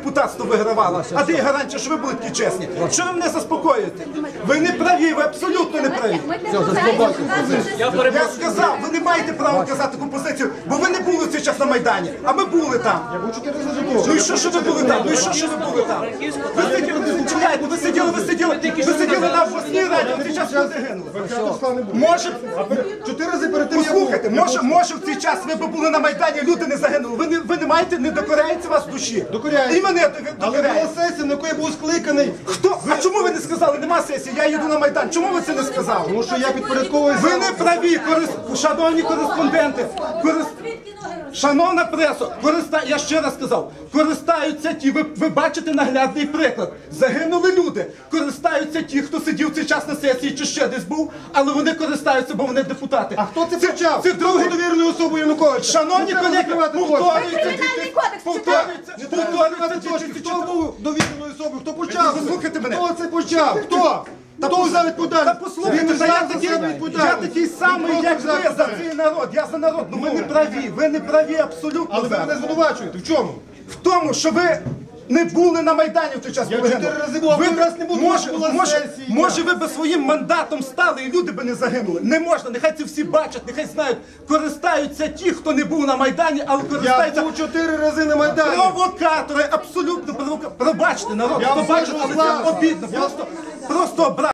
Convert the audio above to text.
депутатство вигравало. А де гарантія, що ви були такі чесні? Що ви мене заспокоюєте? Ви не праві, ви абсолютно не праві. Я Я сказав, ви не маєте права казати таку позицію, бо ви не були в цей час на Майдані, а ми були там. Ну і що, що ви були там? Ну і що, що ви були там? Ви сиділи, ви сиділи, ви сиділи, ви сиділи на обласній раді, в цей час люди гинули. Може, Чотири рази перед може, може в цей час ви б були на Майдані, люди не загинули. Ви не, ви не маєте, не докоряється вас в душі. Докоряється. І мене Але докоряє. була сесія, на якої був скликаний. Хто? А чому ви не сказали, нема сесії, я їду на Майдан? Чому ви це не сказали? Тому що я підпорядковую Ви не праві, корис- шановні кореспонденти. Корис... Шановна преса, користа... я ще раз сказав, користаються ті, ви, ви бачите наглядний приклад. Загинули люди, користаються ті, хто сидів цей час на сесії чи ще десь був, але вони користаються, бо вони депутати. А хто це почав? Це другий. довірною особою Януковича. Шановні колеги, повторюється, повторюється, повторюється, Хто був довіреною особою? Хто почав? Ви послухайте мене. Хто це почав? Хто? Хто взяв Та відповідальність? послухайте, Він та я взяв за такий, себе я відповідальність. такий самий, як взяв ви за цей народ. Я за народ. Ну ви не праві, ви не праві абсолютно. Але ви зараз. мене звинувачуєте. В чому? в тому, що ви не були на Майдані в той час. Я коли чотири рази був, а ви раз не тому Може, була може, сесія. може, ви би своїм мандатом стали і люди би не загинули. Не можна, нехай це всі бачать, нехай знають. Користаються ті, хто не був на Майдані, але Я користаються був чотири рази на Майдані. провокатори, абсолютно провокатори. Пробачте, народ, Я хто бачить, але це обідно. Я- Просто, просто обра.